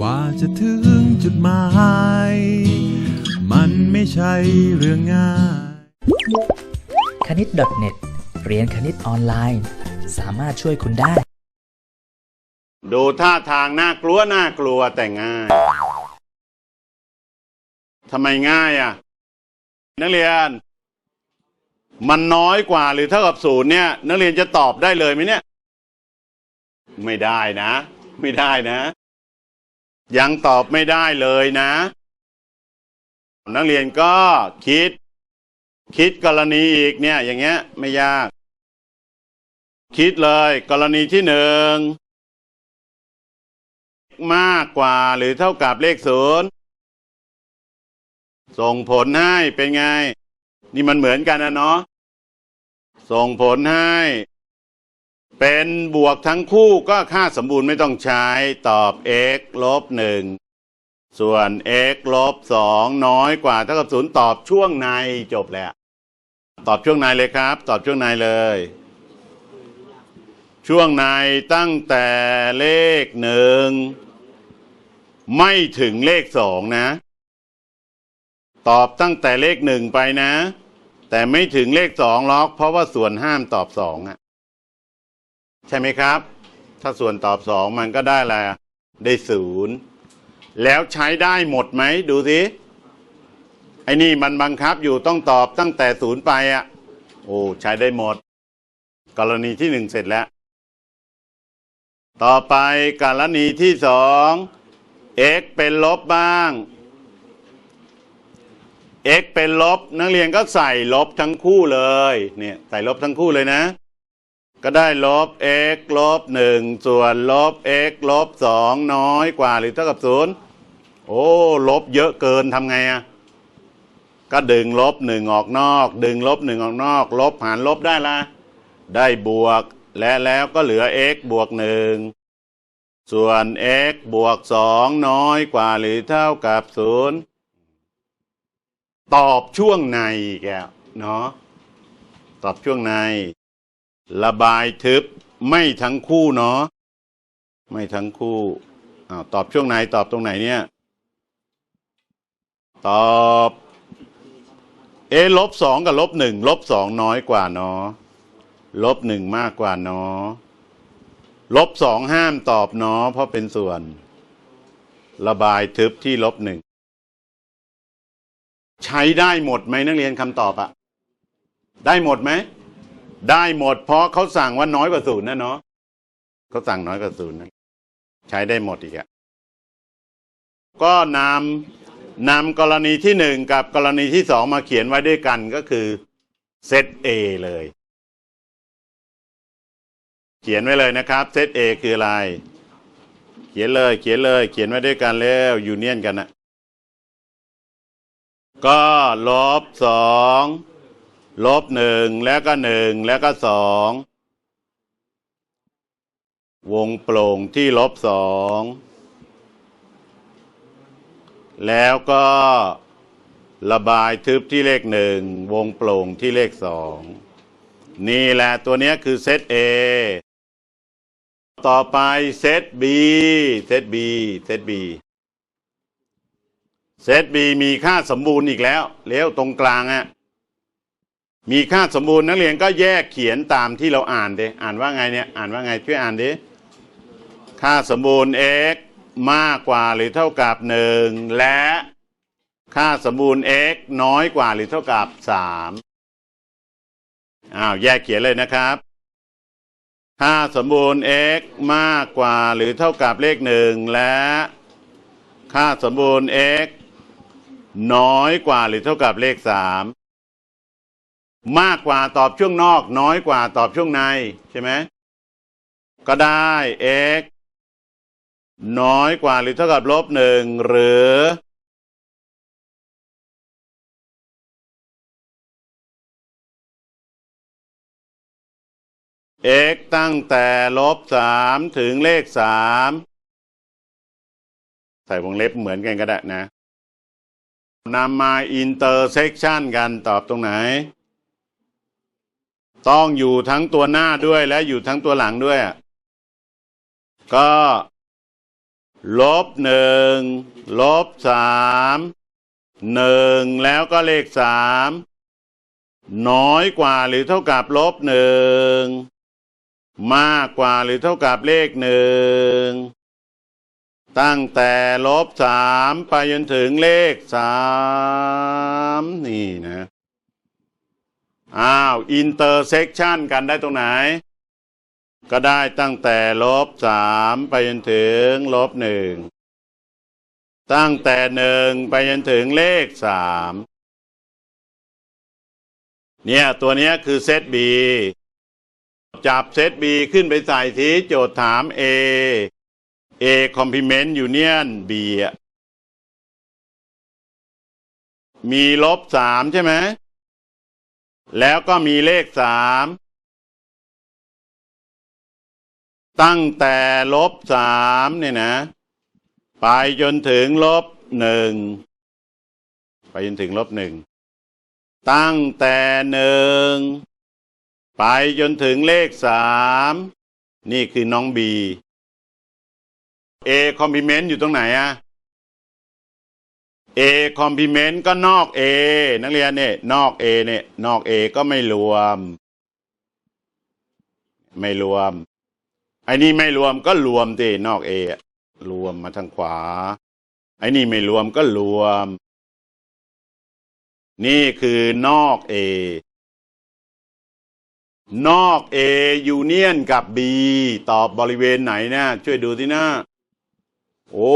กว่าจะถึงจุดหมาย มันไม่ใช่เรื่องง่าย คณิต .net เรียนคณิตออนไลน์ สามารถช่วยคุณได้ ดูท่าทางน่ากลัวน่ากลัวแต่ง่ายทำไมง่ายอะ นักเรียน มันน้อยกว่าหรือเท่ากับศูนย์เนี่ย นักเรียนจะตอบได้เลยไหมเนี่ย ไม่ได้นะ ไม่ได้นะ ยังตอบไม่ได้เลยนะ นักเรียนก็คิด คิดกรณีอีกเนี่ย อย่างเงี้ยไม่ยาก คิดเลยกรณีที่หนึ่งมากกว่าหรือเท่ากับเลขศูนย์ส่งผลให้เป็นไง นี่มันเหมือนกันนะเนาะส่งผลให้ เป็นบวกทั้งคู่ก็ค่าสมบูรณ์ไม่ต้องใช้ตอบ x ลบหนึ่งส่วน x ลบสองน้อยกว่าเท่ากับศูนย์ตอบช่วงในจบแล้ว ตอบช่วงในเลยครับ ตอบช่วงในเลย ช่วงในตั้งแต่เลขหนึ่งไม่ถึงเลขสองนะ ตอบตั้งแต่เลขหนึ่งไปนะ แต่ไม่ถึงเลขสองล็อก เพราะว่าส่วนห้ามตอบสองอะ ใช่ไหมครับ ถ้าส่วนตอบสองมันก็ได้อะไรได้ศูนย์แล้วใช้ได้หมดไหมดูสิไอ้นี่มันบังคับอยู่ต้องตอบตั้งแต่ศูนย์ไปอะโอ้ใช้ได้หมด กรณีที่หนึ่งเสร็จแล้ว ต่อไปกรณีที่สอง x เป็นลบบ้าง x เป็นลบ นักเรียนก็ใส่ลบทั้งคู่เลย เนี่ย ใส่ลบทั้งคู่เลยนะ ก็ได้ลบ x ลบหนึ่งส่วนลบ x ลบสองน้อยกว่าหรือเท่ากับศูนย์โอ้ลบเยอะเกินทำไงอะ่ะก็ดึงลบหนึ่งออกนอก ดึงลบหนึ่งออกนอก ลบหารลบได้ละ ได้บวก และแล้วก็เหลือ x บวกหนึ่งส่วน x บวกสองน้อยกว่าหรือเท่ากับศูนย์ตอบช่วงในแกเนาะตอบช่วงใน ระบายทึบไม่ทั้งคู่เนาะไม่ทั้งคู่อ้าวตอบช่วงไหนตอบตรงไหนเนี่ย ตอบเอลบสองกับลบหนึ่งลบสองน้อยกว่าเนาะลบหนึ่งมากกว่าเนาะลบสองห้ามตอบเนาะเพราะเป็นส่วน ระบายทึบที่ลบหนึ่งใช้ได้หมดไหมนักเรียนคำตอบอะได้หมดไหม ได้หมด เพราะเขาสั่งว่าน้อยกว่าศูนย์นะเนาะเขาสั่งน้อยกว่าศูนย์นะใช้ได้หมดอีกอะก็นำนำกรณีที่หนึ่งกับกรณีที่สองมาเขียนไว้ด้วยกันก็คือเซต A เลย เขียนไว้เลยนะครับเซต A คืออะไร เขียนเลย เขียนเลย เขียนไว้ด้วยกันแล้วยูเนียนกันนะก็ลบสอง ลบหนึ่งแล้วก็หนึ่งแล้วก็สองวงโปร่งที่ลบสองแล้วก็ระบายทึบที่เลขหนึ่งวงโปร่งที่เลขสองนี่แหละตัวนี้คือเซต A ต่อไปเซต B เซต B เซต B เซต B มีค่าสมบูรณ์อีกแล้ว เลี้ยวตรงกลางอะ มีค่าสมบูรณ์นักเรียนก็แยกเขียนตามที่เราอ่านเดอ่านว่าไงเนี่ยอ่านว่าไงช่วยอ่านดิค่าสมบูรณ์ x มากกว่าหรือเท่ากับหนึ่งและค่าสมบูรณ์ x น้อยกว่าหรือเท่ากับสามอ้าวแยกเขียนเลยนะครับ ค่าสมบูรณ์ x มากกว่าหรือเท่ากับเลขหนึ่งและ ค่าสมบูรณ์ x น้อยกว่าหรือเท่ากับเลขสา มากกว่าตอบช่วงนอก น้อยกว่าตอบช่วงในใช่ไหมก็ได้ x น้อยกว่าหรือเท่ากับลบหนึ่งหรือ x ตั้งแต่ลบสามถึงเลขสามใส่วงเล็บเหมือนกันก็ได้นะนำมาอินเตอร์เซ c ชันกันตอบตรงไหน ต้องอยู่ทั้งตัวหน้าด้วยและอยู่ทั้งตัวหลังด้วย ก็ลบหนึ่งลบสามหนึ่งแล้วก็เลขสามน้อยกว่าหรือเท่ากับลบหนึ่งมากกว่าหรือเท่ากับเลขหนึ่งตั้งแต่ลบสามไปจนถึงเลขสามนี่นะ อ้าวอินเตอร์เซกชันกันได้ตรงไหน ก็ได้ตั้งแต่ลบสามไปจนถึงลบหนึ่งตั้งแต่หนึ่งไปจนถึงเลขสามเนี่ยตัวนี้คือเซต B จับเซต B ขึ้นไปใส่ทีโจทย์ถาม A A complement union B มีลบสามใช่ไหม แล้วก็มีเลขสามตั้งแต่ลบสามเนี่ยนะ ไปจนถึงลบหนึ่งไปจนถึงลบหนึ่งตั้งแต่หนึ่งไปจนถึงเลขสามนี่คือน้องบี A complement อยู่ตรงไหนอะ A complement ก็นอก A นักเรียนเนี่ยนอก A เนี่ยนอก A ก็ไม่รวม ไม่รวมไอ้นี่ไม่รวมก็รวมดินอก A อรวมมาทางขวา ไอ้นี่ไม่รวมก็รวม นี่คือนอก A นอก A ยูเนียนกับ B ตอบบริเวณไหนนะช่วยดูที่หน้า โอ้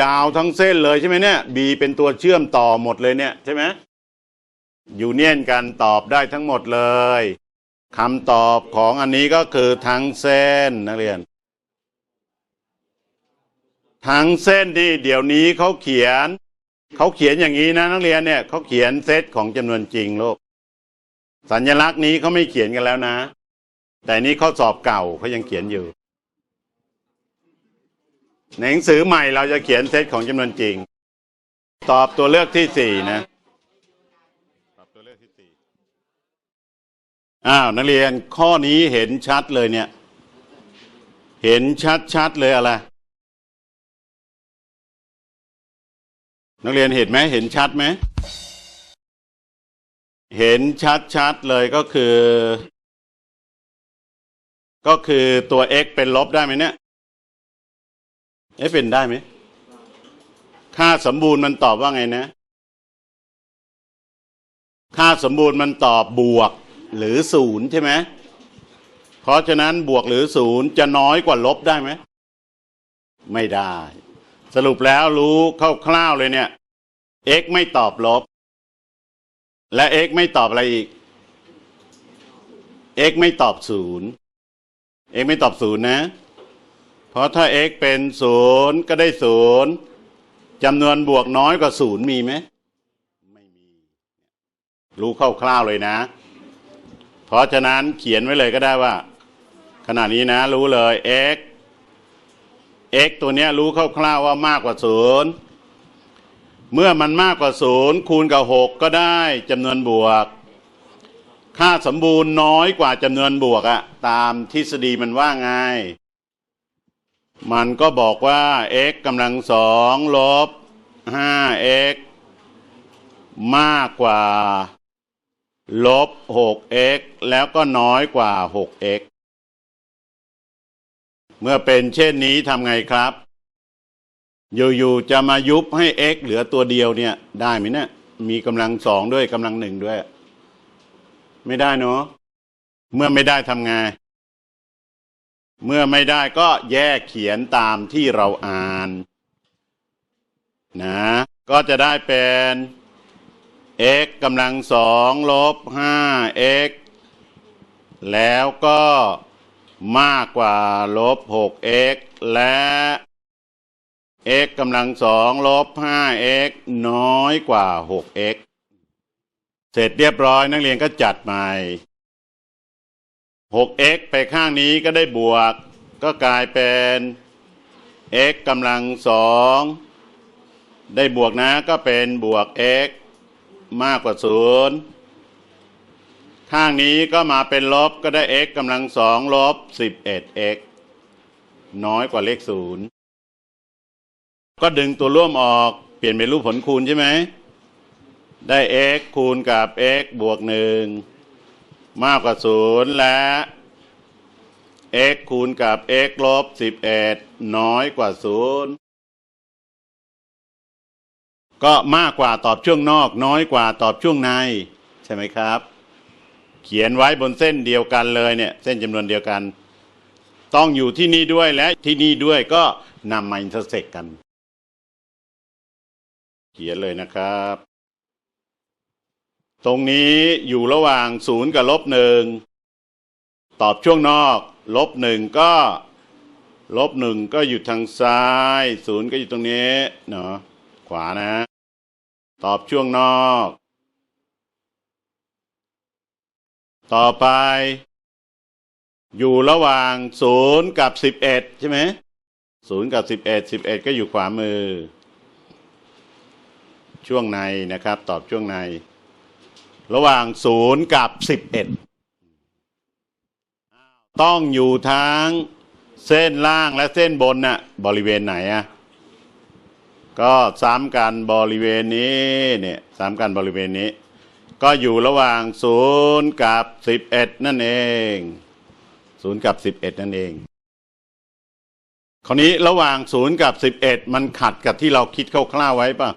ยาวทั้งเส้นเลยใช่ไหมเนี่ย B เป็นตัวเชื่อมต่อหมดเลยเนี่ยใช่ไหมยูเนียนกันตอบได้ทั้งหมดเลยคำตอบของอันนี้ก็คือทั้งเส้นนักเรียน ทั้งเส้นที่เดี๋ยวนี้เขาเขียนเขาเขียนอย่างนี้นะนักเรียนเนี่ยเขาเขียนเซตของจำนวนจริงโลก สัญลักษณ์นี้เขาไม่เขียนกันแล้วนะ แต่นี่ข้อสอบเก่าเขายังเขียนอยู่ หนังสือใหม่เราจะเขียนเซตของจำนวนจริง ตอบตัวเลือกที่สี่นะ ตอบตัวเลือกที่สี่อ้าวนักเรียนข้อนี้เห็นชัดเลยเนี่ย เห็นชัดชัดๆเลยอะไร นักเรียนเห็นไหมเห็นชัดไหม เห็นชัดๆเลยก็คือ ก็คือตัว x เป็นลบได้ไหมเนี่ย เอ๊ะเป็นได้ไหมค่าสมบูรณ์มันตอบว่าไงนะ ค่าสมบูรณ์มันตอบบวกหรือศูนย์ใช่ไหมเพราะฉะนั้นบวกหรือศูนย์จะน้อยกว่าลบได้ไหม ไม่ได้ สรุปแล้วรู้คร่าวๆเลยเนี่ย x ไม่ตอบลบ และ x ไม่ตอบอะไรอีก x ไม่ตอบศูนย์ x ไม่ตอบศูนย์นะ เพราะถ้า x เป็นศูนย์ก็ได้ศูนย์จำนวนบวกน้อยกว่าศูนย์มีไหมไม่มี รู้คร่าวๆเลยนะ เพราะฉะนั้นเขียนไว้เลยก็ได้ว่า ขณะนี้นะ รู้เลย x x ตัวนี้รู้คร่าวๆว่ามากกว่าศูนย์เมื่อมันมากกว่าศูนย์คูณกับหกก็ได้จำนวนบวก ค่าสมบูรณ์น้อยกว่าจำนวนบวกอะตามทฤษฎีมันว่าไง มันก็บอกว่า x กำลังสองลบ 5x มากกว่าลบ 6x แล้วก็น้อยกว่า 6x เมื่อเป็นเช่นนี้ทำไงครับ อยู่ๆจะมายุบให้ x เหลือตัวเดียวเนี่ยได้ไหมเนี่ยมีกำลังสองด้วยกำลังหนึ่งด้วย ไม่ได้เนาะเมื่อไม่ได้ทำไง เมื่อไม่ได้ก็แยกเขียนตามที่เราอ่านนะก็จะได้เป็น x กำลังสองลบ 5x แล้วก็มากกว่าลบ 6x และ x กำลังสองลบ 5x น้อยกว่า 6x เสร็จเรียบร้อยนักเรียนก็จัดใหม่ 6x ไปข้างนี้ก็ได้บวก ก็กลายเป็น x กำลังสองได้บวกนะก็เป็นบวก x มากกว่าศูนย์ข้างนี้ก็มาเป็นลบก็ได้ x กำลังสองลบ 11x น้อยกว่าเลขศูนย์ก็ดึงตัวร่วมออกเปลี่ยนเป็นรูปผลคูณใช่ไหม ได้ x คูณกับ x บวกหนึ่ง มากกว่าศูนย์และ x คูณกับ x ลบสิบเอ็ดน้อยกว่าศูนย์ก็มากกว่าตอบช่วงนอก น้อยกว่าตอบช่วงใน ใช่ไหมครับ เขียนไว้บนเส้นเดียวกันเลยเนี่ย เส้นจำนวนเดียวกัน ต้องอยู่ที่นี่ด้วยและที่นี่ด้วยก็นำมาอินเตอร์เซกกัน เขียนเลยนะครับ ตรงนี้อยู่ระหว่างศูนย์กับลบหนึ่งตอบช่วงนอกลบหนึ่งก็ลบหนึ่งก็อยู่ทางซ้ายศูนย์ก็อยู่ตรงนี้เนาะขวานะ ตอบช่วงนอก ต่อไป อยู่ระหว่างศูนย์กับสิบเอ็ดใช่ไหมศูนย์กับสิบเอ็ดสิบเอ็ดก็อยู่ขวามือ ช่วงในนะครับ ตอบช่วงใน ระหว่างศูนย์กับสิบเอ็ดต้องอยู่ทั้งเส้นล่างและเส้นบนน่ะบริเวณไหนอะก็ซ้ำกันบริเวณนี้เนี่ยซ้ำกันบริเวณนี้ ก็อยู่ระหว่างศูนย์กับสิบเอ็ดนั่นเองศูนย์กับสิบเอ็ดนั่นเอง คราวนี้ระหว่างศูนย์กับสิบเอ็ดมันขัดกับที่เราคิดคร่าวๆไว้ป่ะ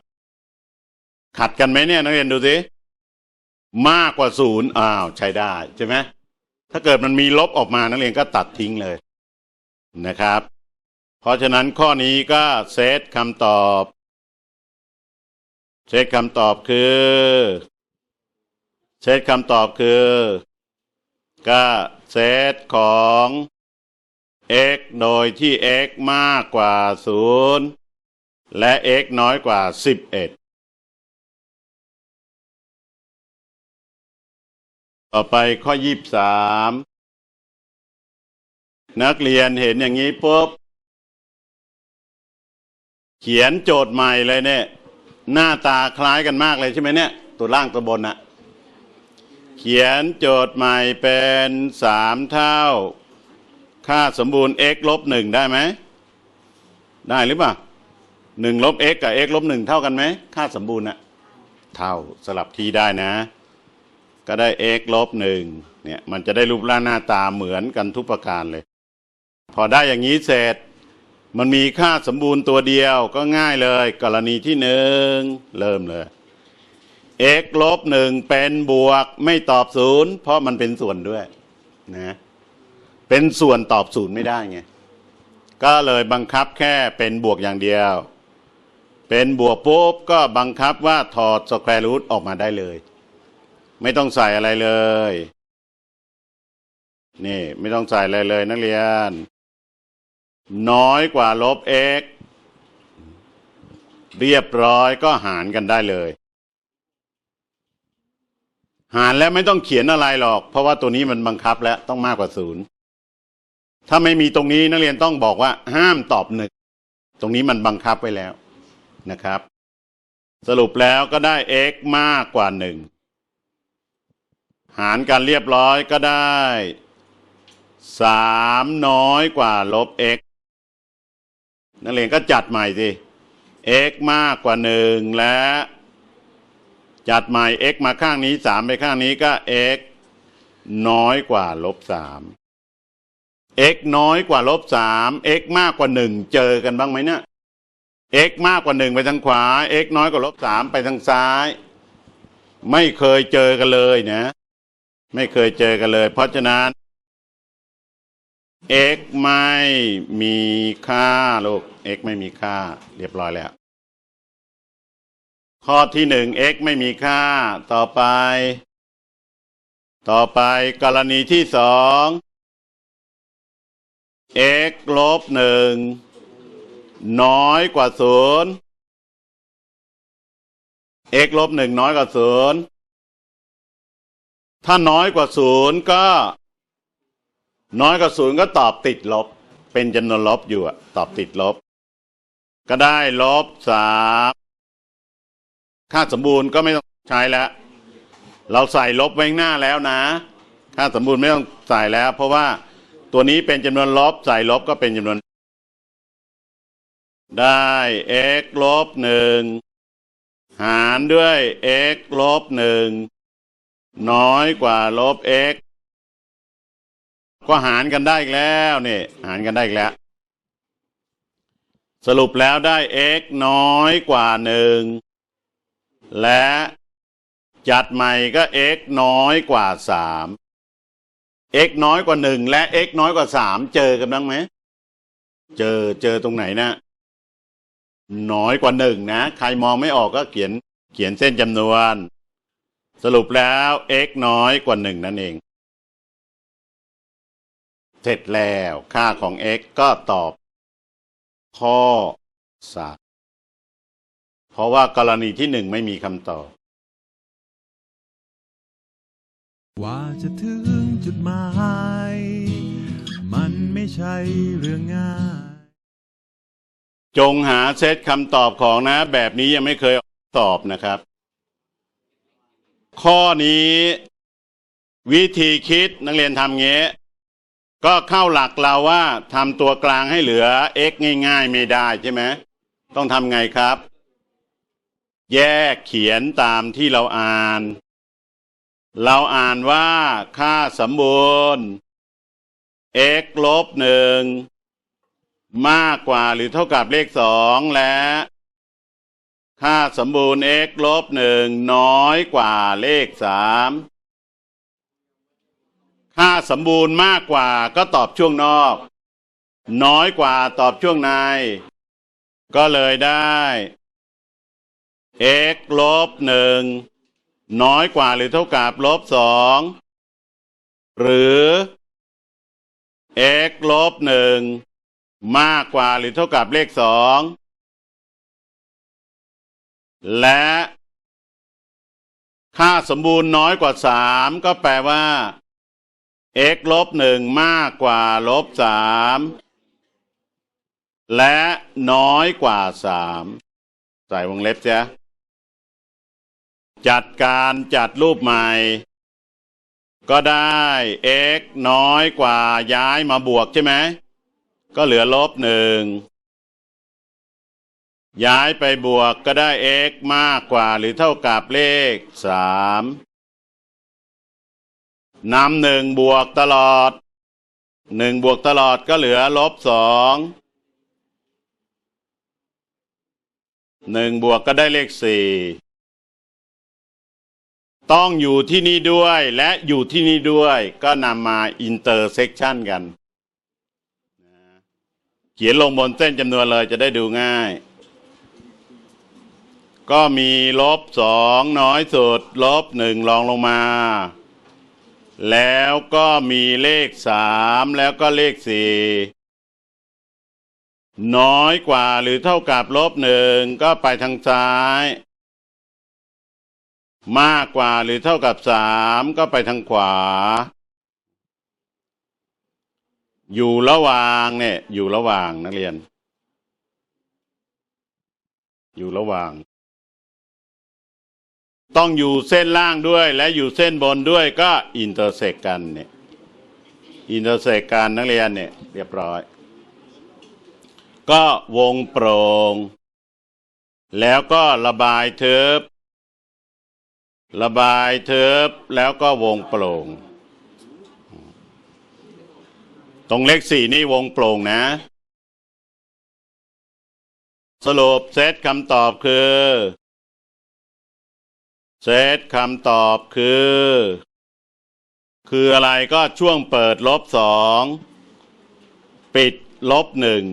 ขัดกันไหมเนี่ยนักเรียนดูสิ มากกว่าศูนย์อ้าวใช้ได้ใช่ไหมถ้าเกิดมันมีลบออกมานักเรียนก็ตัดทิ้งเลยนะครับ เพราะฉะนั้นข้อนี้ก็เซตคำตอบเซตคำตอบคือเซตคำตอบคือ ก็เซตของ x โดยที่ x มากกว่า 0 และ x น้อยกว่า 11 ต่อไปข้อ23นักเรียนเห็นอย่างนี้ปุ๊บเขียนโจทย์ใหม่เลยเนี่ย หน้าตาคล้ายกันมากเลยใช่ไหมเนี่ย ตัวล่างตัวบนอะเขียนโจทย์ใหม่เป็นสามเท่า ค่าสมบูรณ์ x ลบหนึ่งได้ไหม ได้หรือเปล่าหนึ่งลบ x กับ x ลบหนึ่งเท่ากันไหม ค่าสมบูรณ์อะเท่าสลับที่ได้นะ ก็ได้ x ลบหนึ่งเนี่ยมันจะได้รูปร่างหน้าตาเหมือนกันทุกประการเลย พอได้อย่างนี้เสร็จ มันมีค่าสมบูรณ์ตัวเดียวก็ง่ายเลย กรณีที่หนึ่งเริ่มเลย x ลบหนึ่งเป็นบวกไม่ตอบศูนย์เพราะมันเป็นส่วนด้วยนะเป็นส่วนตอบศูนย์ไม่ได้ไงก็เลยบังคับแค่เป็นบวกอย่างเดียว เป็นบวกปุ๊บก็บังคับว่าถอดสแควร์รูทออกมาได้เลย ไม่ต้องใส่อะไรเลย นี่ ไม่ต้องใส่อะไรเลยนักเรียน น้อยกว่าลบ x เรียบร้อยก็หารกันได้เลย หารแล้วไม่ต้องเขียนอะไรหรอก เพราะว่าตัวนี้มันบังคับแล้วต้องมากกว่าศูนย์ถ้าไม่มีตรงนี้นักเรียนต้องบอกว่า ห้ามตอบหนึ่งตรงนี้มันบังคับไว้แล้วนะครับ สรุปแล้วก็ได้ x มากกว่าหนึ่ง หารกันเรียบร้อยก็ได้สามน้อยกว่าลบ x นักเรียนก็จัดใหม่สิ x มากกว่าหนึ่งและ จัดใหม่ x มาข้างนี้สามไปข้างนี้ก็ x น้อยกว่าลบสาม x น้อยกว่าลบสาม x มากกว่าหนึ่งเจอกันบ้างไหมเนี่ย x มากกว่าหนึ่งไปทางขวา x น้อยกว่าลบสามไปทางซ้าย ไม่เคยเจอกันเลยนะ ไม่เคยเจอกันเลย เพราะฉะนั้น x ไม่มีค่าลูก x ไม่มีค่า เรียบร้อยแล้ว ข้อที่หนึ่ง x ไม่มีค่า ต่อไป ต่อไปกรณีที่สอง x ลบหนึ่งน้อยกว่าศูนย์ x ลบหนึ่งน้อยกว่าศูนย์ ถ้าน้อยกว่าศูนย์ก็ น้อยกว่าศูนย์ก็ตอบติดลบ เป็นจำนวนลบอยู่อะตอบติดลบ ก็ได้ลบสามค่าสมบูรณ์ก็ไม่ต้องใช้แล้ว เราใส่ลบไว้หน้าแล้วนะ ค่าสมบูรณ์ไม่ต้องใส่แล้ว เพราะว่าตัวนี้เป็นจำนวนลบใส่ลบก็เป็นจำนวน ได้ x ลบหนึ่งหารด้วย x ลบหนึ่ง น้อยกว่าลบ x ก็หารกันได้อีกแล้วนี่หารกันได้อีกแล้ว สรุปแล้วได้ x น้อยกว่าหนึ่งและจัดใหม่ก็ x น้อยกว่าสาม x น้อยกว่าหนึ่งและ x น้อยกว่าสามเจอกันบ้างไหม เจอเจอตรงไหนนะ น้อยกว่าหนึ่งนะ ใครมองไม่ออกก็เขียนเขียนเส้นจำนวน สรุปแล้ว x น้อยกว่าหนึ่งนั่นเอง เสร็จแล้วค่าของ x ก็ตอบ ข้อสามเพราะว่ากรณีที่หนึ่งไม่มีคำตอบกว่าจะถึงจุดหมาย มันไม่ใช่เรื่องง่าย จงหาเซตคำตอบของนะ แบบนี้ยังไม่เคยตอบนะครับ ข้อนี้ วิธีคิดนักเรียนทำเงี้ยก็เข้าหลักเราว่าทำตัวกลางให้เหลือ x ง่าย ๆ ไม่ได้ใช่ไหมต้องทำไงครับ แยกเขียนตามที่เราอ่าน เราอ่านว่าค่าสมบูรณ์ x ลบหนึ่งมากกว่าหรือเท่ากับเลขสองและ ค่าสมบูรณ์ x ลบหนึ่งน้อยกว่าเลขสามค่าสมบูรณ์มากกว่าก็ตอบช่วงนอก น้อยกว่าตอบช่วงใน ก็เลยได้ x ลบหนึ่งน้อยกว่าหรือเท่ากับลบสองหรือ x ลบหนึ่งมากกว่าหรือเท่ากับเลขสอง และค่าสมบูรณ์น้อยกว่าสามก็แปลว่า x ลบหนึ่งมากกว่าลบสามและน้อยกว่าสามใส่วงเล็บจ้ะจัดการจัดรูปใหม่ ก็ได้ x น้อยกว่าย้ายมาบวกใช่ไหม ก็เหลือลบหนึ่ง ย้ายไปบวกก็ได้ x มากกว่าหรือเท่ากับเลขสามนำหนึ่งบวกตลอดหนึ่งบวกตลอดก็เหลือลบสองหนึ่งบวกก็ได้เลขสี่ต้องอยู่ที่นี่ด้วยและอยู่ที่นี่ด้วยก็นำมาอินเตอร์เซ็กชันกัน เขียนลงบนเส้นจำนวนเลยจะได้ดูง่าย ก็มีลบสองน้อยสุด ลบหนึ่งรองลงมา แล้วก็มีเลขสามแล้วก็เลขสี่น้อยกว่าหรือเท่ากับลบหนึ่งก็ไปทางซ้าย มากกว่าหรือเท่ากับสามก็ไปทางขวา อยู่ระหว่างเนี่ยอยู่ระหว่างนักเรียน อยู่ระหว่าง ต้องอยู่เส้นล่างด้วย และอยู่เส้นบนด้วยก็อินเตอร์เซกกันเนี่ยอินเตอร์เซกกันนักเรียนเนี่ยเรียบร้อย ก็วงโปร่งแล้วก็ระบายเทิบระบายเทิบแล้วก็วงโปร่งตรงเลขสี่นี่วงโปร่งนะสรุปเซตคำตอบคือ เซตคำตอบคือ คืออะไรก็ช่วงเปิดลบสองปิดลบหนึ่ง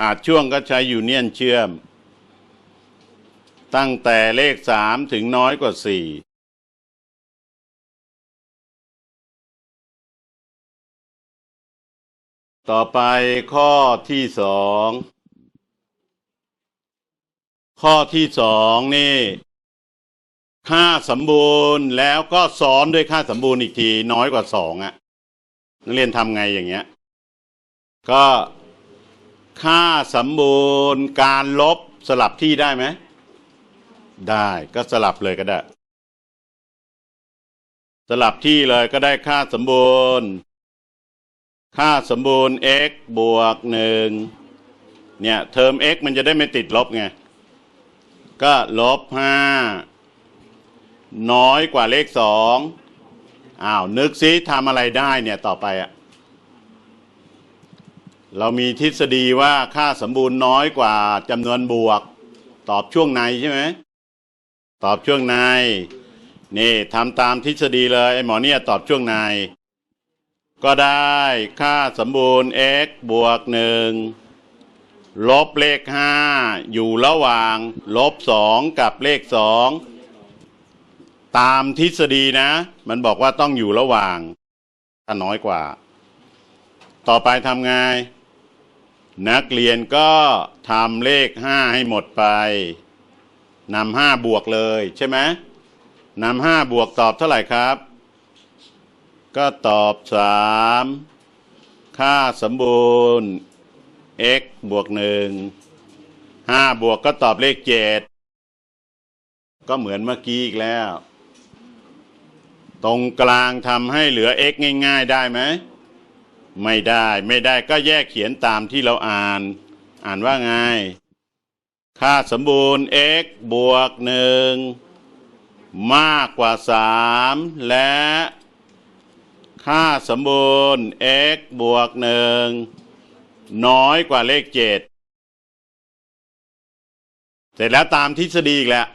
หากช่วงก็ใช้ยูเนียนเชื่อม ตั้งแต่เลขสามถึงน้อยกว่าสี่ต่อไปข้อที่สอง ข้อที่สองนี่ ค่าสมบูรณ์แล้วก็ซ้อนด้วยค่าสมบูรณ์อีกทีน้อยกว่าสองอะนักเรียนทำไงอย่างเงี้ย ก็ค่าสมบูรณ์การลบสลับที่ได้ไหม ได้ก็สลับเลยก็ได้ สลับที่เลยก็ได้ค่าสมบูรณ์ ค่าสมบูรณ์ x บวกหนึ่งเนี่ยเทอม x มันจะได้ไม่ติดลบไง ก็ลบห้า น้อยกว่าเลขสองอ้าว นึกซิทำอะไรได้เนี่ยต่อไปอะเรามีทฤษฎีว่าค่าสมบูรณ์น้อยกว่าจำนวนบวก ตอบช่วงในใช่ไหมตอบช่วงในนี่ทำตามทฤษฎีเลยไอ้หมอเนี่ยตอบช่วงในก็ได้ค่าสมบูรณ์ x บวกหนึ่งลบเลขห้าอยู่ระหว่าง ลบสองกับเลขสอง ตามทฤษฎีนะ มันบอกว่าต้องอยู่ระหว่าง ถ้าน้อยกว่า ต่อไปทำไงนักเรียนก็ทำเลขห้าให้หมดไปนำห้าบวกเลยใช่ไหมนำห้าบวกตอบเท่าไหร่ครับ ก็ตอบสามค่าสมบูรณ์ x บวกหนึ่งห้าบวกก็ตอบเลขเจ็ดก็เหมือนเมื่อกี้อีกแล้ว ตรงกลางทำให้เหลือ x ง่าย ๆ ได้ไหม ไม่ได้ไม่ได้ก็แยกเขียนตามที่เราอ่าน อ่านว่าไง ค่าสมบูรณ์ x บวกหนึ่งมากกว่าสามและ ค่าสมบูรณ์ x บวกหนึ่งน้อยกว่าเลขเจ็ดเสร็จแล้วตามทฤษฎีอีกแล้ว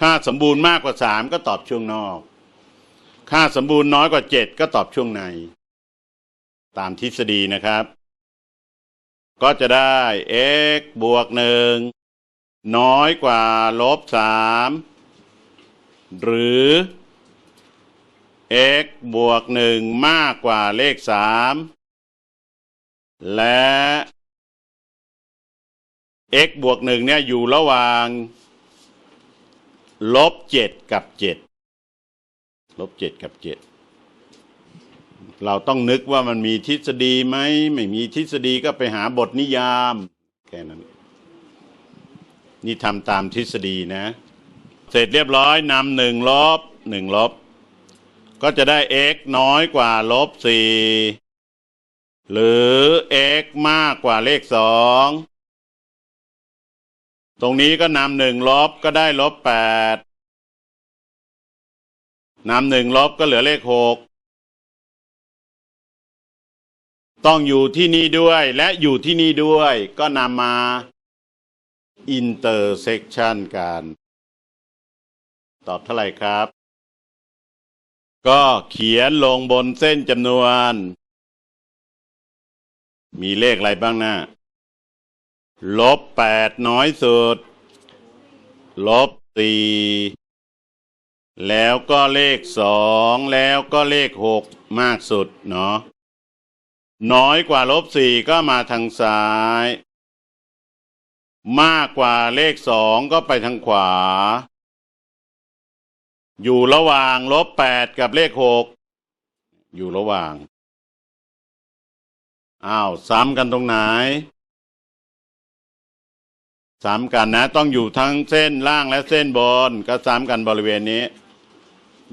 ค่าสมบูรณ์มากกว่าสามก็ตอบช่วงนอก ค่าสมบูรณ์น้อยกว่าเจ็ดก็ตอบช่วงใน ตามทฤษฎีนะครับ ก็จะได้ x บวกหนึ่งน้อยกว่าลบสามหรือ x บวกหนึ่งมากกว่าเลขสามและ x บวกหนึ่งเนี่ยอยู่ระหว่างลบเจ็ดกับเจ็ด ลบเจ็ดกับเจ็ดเราต้องนึกว่ามันมีทฤษฎีไหมไม่มีทฤษฎีก็ไปหาบทนิยาม แค่นั้น นี่ทำตามทฤษฎีนะ เสร็จเรียบร้อยนำหนึ่งลบหนึ่งลบ ก็จะได้ x น้อยกว่าลบสี่หรือ x มากกว่าเลขสองตรงนี้ก็นำหนึ่งลบก็ได้ลบแปด นำหนึ่งลบก็เหลือเลขหกต้องอยู่ที่นี่ด้วยและอยู่ที่นี่ด้วย ก็นำมา intersection กัน ตอบเท่าไหร่ครับ ก็เขียนลงบนเส้นจำนวน มีเลขอะไรบ้างนะลบแปดน้อยสุด ลบสี่ แล้วก็เลขสองแล้วก็เลขหกมากสุดเนาะน้อยกว่าลบสี่ก็มาทางซ้าย มากกว่าเลขสองก็ไปทางขวา อยู่ระหว่างลบแปดกับเลขหกอยู่ระหว่าง อ้าว ซ้ำกันตรงไหน ซ้ำกันนะ ต้องอยู่ทั้งเส้นล่างและเส้นบน ก็ซ้ำกันบริเวณนี้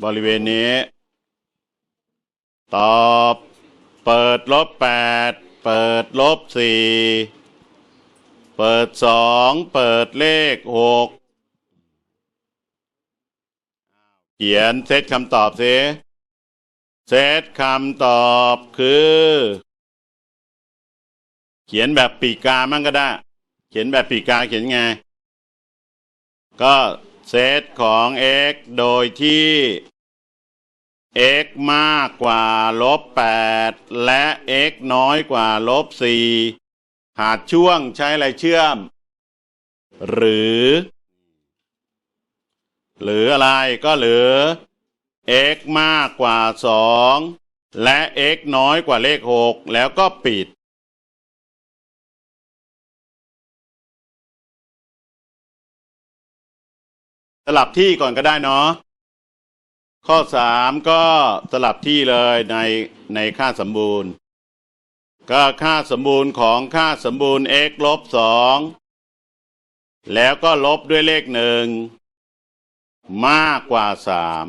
บริเวณนี้ ตอบ เปิดลบแปดเปิดลบสี่เปิดสองเปิดเลขหกเขียนเซตคำตอบสิเซตคำตอบคือ เขียนแบบปีกามั่งก็ได้ เขียนแบบปีกกาเขียนไง ก็ เซตของ x โดยที่ x มากกว่าลบ8และ x น้อยกว่าลบ4หาช่วงใช้อะไรเชื่อม หรือ หรืออะไรก็หลือ x มากกว่า 2 และ x น้อยกว่าเลข 6 แล้วก็ปิด สลับที่ก่อนก็ได้เนาะข้อสามก็สลับที่เลยในในค่าสมบูรณ์ ก็ค่าสมบูรณ์ของค่าสมบูรณ์ x ลบสองแล้วก็ลบด้วยเลขหนึ่งมากกว่าสาม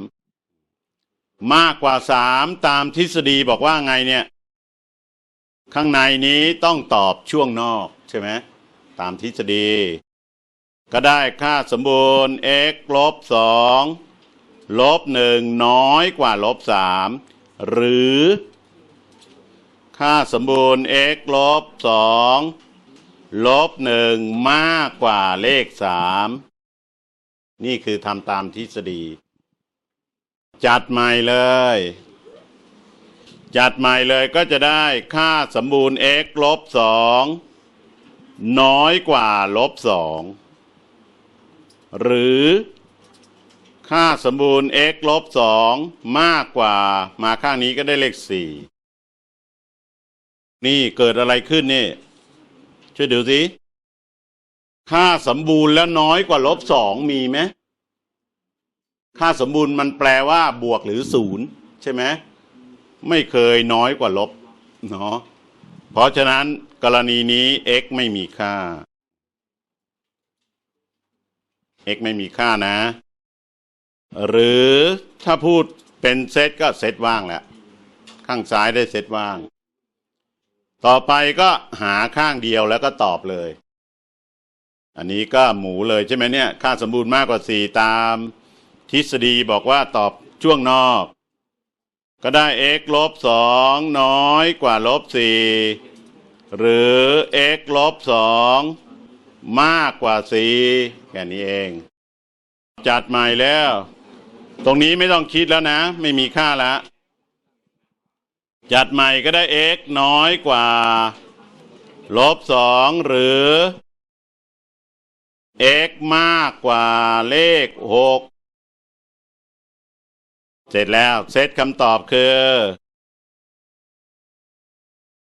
มากกว่าสามตามทฤษฎีบอกว่าไงเนี่ย ข้างในนี้ต้องตอบช่วงนอกใช่ไหมตามทฤษฎี ก็ได้ค่าสมบูรณ์ x ลบสองลบหนึ่งน้อยกว่าลบสามหรือ ค่าสมบูรณ์ x ลบสองลบหนึ่งมากกว่าเลขสามนี่คือทำตามทฤษฎี จัดใหม่เลย จัดใหม่เลยก็จะได้ค่าสมบูรณ์ x ลบสองน้อยกว่าลบสอง หรือค่าสมบูรณ์ x ลบสองมากกว่ามาข้างนี้ก็ได้เลขสี่นี่เกิดอะไรขึ้นนี่ ช่วยดูสิ ค่าสมบูรณ์แล้วน้อยกว่าลบสองมีไหมค่าสมบูรณ์มันแปลว่าบวกหรือศูนย์ใช่ไหมไม่เคยน้อยกว่าลบเนาะเพราะฉะนั้นกรณีนี้ x ไม่มีค่า x ไม่มีค่านะ หรือถ้าพูดเป็นเซตก็เซตว่างแหละข้างซ้ายได้เซตว่าง ต่อไปก็หาข้างเดียวแล้วก็ตอบเลย อันนี้ก็หมูเลยใช่ไหมเนี่ย ค่าสมบูรณ์มากกว่าสี่ตาม ทฤษฎีบอกว่าตอบช่วงนอก ก็ได้ x ลบสองน้อยกว่าลบสี่หรือ x ลบสอง มากกว่าสี่แค่นี้เอง จัดใหม่แล้ว ตรงนี้ไม่ต้องคิดแล้วนะ ไม่มีค่าแล้วจัดใหม่ก็ได้ x น้อยกว่า ลบสองหรือ x มากกว่าเลขหกเสร็จแล้วเซตคำตอบคือ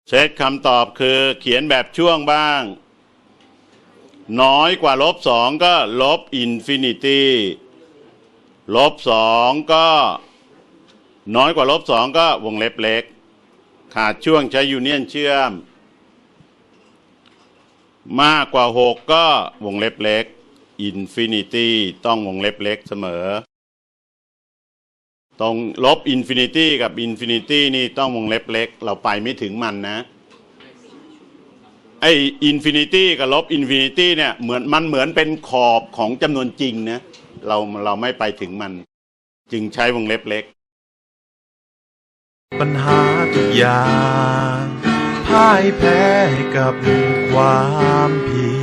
เซตคำตอบคือเขียนแบบช่วงบ้าง น้อยกว่าลบสองก็ลบอินฟินิตี้ลบสองก็น้อยกว่าลบสองก็วงเล็บเล็ก ขาดช่วงใช้ยูเนียนเชื่อม มากกว่าหกก็วงเล็บเล็กอินฟินิตี้ต้องวงเล็บเล็กเสมอ ตรงลบอินฟินิตี้กับอินฟินิตี้นี่ต้องวงเล็บเล็ก เราไปไม่ถึงมันนะ ไออินฟินิตี้กับลบอินฟินิตี้เนี่ยเหมือนมันเหมือนเป็นขอบของจำนวนจริงนะเราเราไม่ไปถึงมัน จึงใช้วงเล็บเล็ก ปัญหาทุกอย่างพ่ายแพ้กับความผิด